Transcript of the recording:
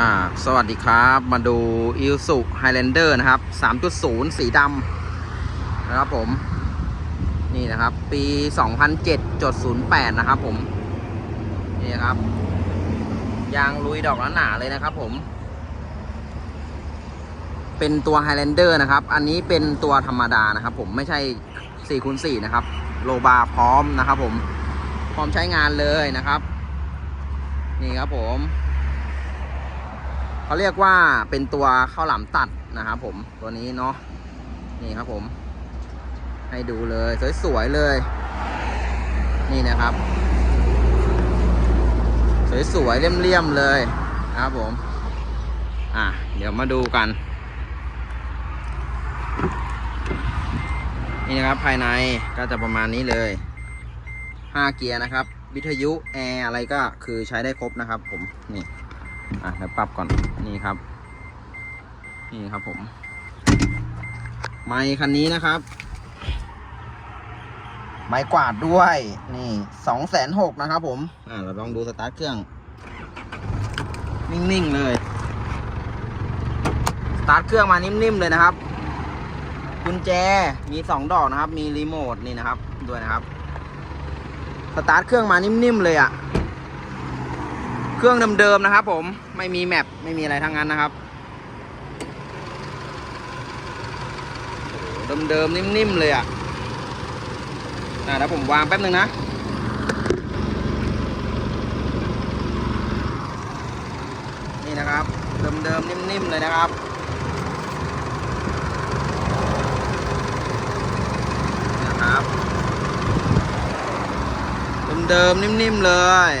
อ่าสวัสดีครับ มาดูอิลสุไฮแลนเดอร์นะครับ 3.0 สีดำนะครับผม นี่นะครับ ปี 2007.08 นะครับผม นี่นครับ ยางลุยดอกหนาๆเลยนะครับผม เป็นตัวไฮแลนเดอร์นะครับ อันนี้เป็นตัวธรรมดานะครับผมไม่ใช่4คูณ4นะครับ โลบาร์พร้อมนะครับผม พร้อมใช้งานเลยนะครับ นี่ครับผม เขาเรียกว่าเป็นตัวข้าวหลามตัดนะครับผมตัวนี้เนาะนี่ครับผม ให้ดูเลยสวยๆเลย นี่นะครับ สวยๆเลี่ยมๆเลยนะครับผม อะเดี๋ยวมาดูกัน นี่นะครับภายในก็จะประมาณนี้เลย5เกียร์นะครับ วิทยุแอร์อะไรก็คือใช้ได้ครบนะครับผมนี่ อะเดี๋ยวปรับก่อนนี่ครับ นี่ครับผม ไมค์คันนี้นะครับ ไม้กวาดด้วย นี่สองแสนหกนะครับผม อ่าเราลองดูสตาร์ทเครื่อง นิ่ง ๆ เลย สตาร์ทเครื่องมานิ่ม ๆ เลยนะครับกุญแจมีสองดอกนะครับ มีรีโมทนี่นะครับ ด้วยนะครับ สตาร์ทเครื่องมานิ่ม ๆ เลยอะ่ะ เครื่องเดิมๆนะครับผมไม่มีแมปไม่มีอะไรทั้งนั้นนะครับเดิมๆนิ่มๆเลยอะอะแล้วผมวางแป๊บหนึ่งนะนี่นะครับเดิมๆนิ่มๆเลยนะครับนะครับเดิมๆนิ่มๆเลย